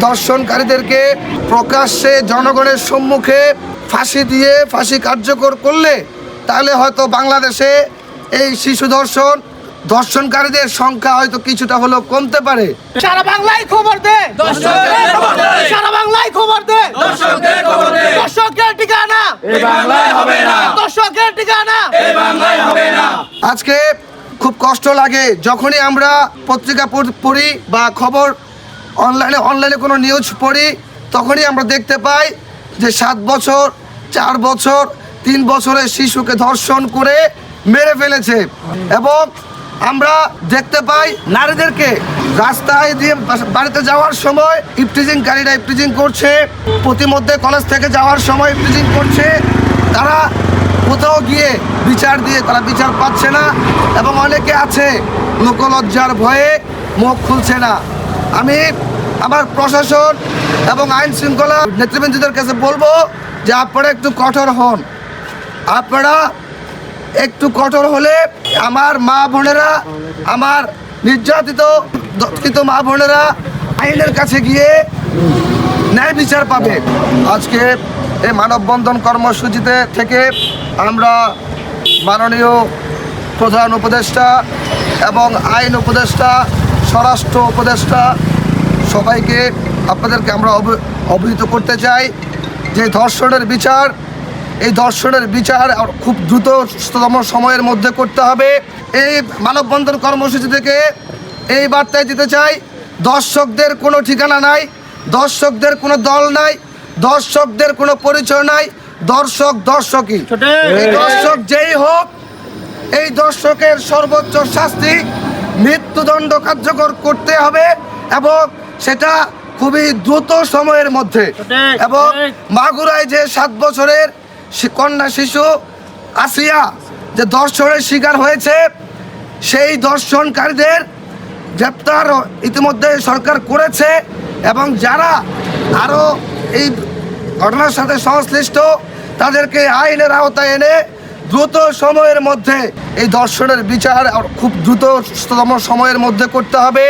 দর্শনকারীদেরকে প্রকাশ্যে জনগণের সম্মুখে ফাঁসি দিয়ে ফাঁসি কার্যকর করলে তাহলে হয়তো বাংলাদেশে এই শিশু দর্শন দর্শনকারীদের সংখ্যা হয়তো কিছুটা হলেও কমতে পারে। সারা বাংলায় খবর দে। সারা বাংলায় খবর দে। দর্শকের ঠিকানা। হবে না। দর্শকের ঠিকানা। হবে না। আজকে খুব কষ্ট লাগে যখনই আমরা পত্রিকা পড়- পড়ি বা খবর অনলাইনে অনলাইনে কোনো নিউজ পড়ি, তখনই আমরা দেখতে পাই যে সাত বছর, চার বছর, তিন বছরের শিশুকে ধর্ষণ করে মেরে ফেলেছে। এবং আমরা দেখতে পাই নারীদেরকে রাস্তায় দিয়ে বাড়িতে যাওয়ার সময় ইফটিজিংকারীরা ইফটিজিং করছে, প্রতিমধ্যে কলেজ থেকে যাওয়ার সময় ইফটিজিং করছে। তারা কোথাও গিয়ে বিচার দিয়ে তারা বিচার পাচ্ছে না এবং অনেকে আছে লোকলজ্জার ভয়ে মুখ খুলছে না। আমি আমার প্রশাসন এবং আইন শৃঙ্খলা নেতৃবৃন্দদের কাছে বলব যে আপনারা একটু কঠোর হন। আপনারা একটু কঠোর হলে আমার মা বোনেরা, আমার নির্যাতিত দত্তকৃত মা বোনেরা আইনের কাছে গিয়ে ন্যায় বিচার পাবে। আজকে এই মানববন্ধন কর্মসূচিতে থেকে আমরা মাননীয় প্রধান উপদেষ্টা এবং আইন উপদেষ্টা স্বরাষ্ট্র উপদেষ্টা সবাইকে আপনাদেরকে আমরা অব- অবহিত করতে চাই। যে ধর্ষণের বিচার এই ধর্ষণের বিচার খুব দ্রুততম সময়ের মধ্যে করতে হবে। এই মানববন্ধন কর্মসূচি থেকে এই বার্তায় দিতে চাই দর্শকদের কোনো ঠিকানা নাই দর্শকদের কোনো দল নাই দর্শকদের কোনো পরিচয় নাই দর্শক দর্শকই। এই দর্শক যেই হোক এই দর্শকের সর্বোচ্চ শাস্তি মৃত্যুদণ্ড কার্যকর করতে হবে এবং সেটা খুবই দ্রুত সময়ের মধ্যে। এবং মাগুরায় যে সাত বছরের কন্যা শিশু আসিয়া যে দর্শনের শিকার হয়েছে সেই দর্শনকারীদের গ্রেপ্তার ইতিমধ্যে সরকার করেছে এবং যারা আরও এই ঘটনার সাথে সংশ্লিষ্ট তাদেরকে আইনের আওতায় এনে দ্রুত সময়ের মধ্যে এই দর্শনের বিচার খুব দ্রুততম সময়ের মধ্যে করতে হবে।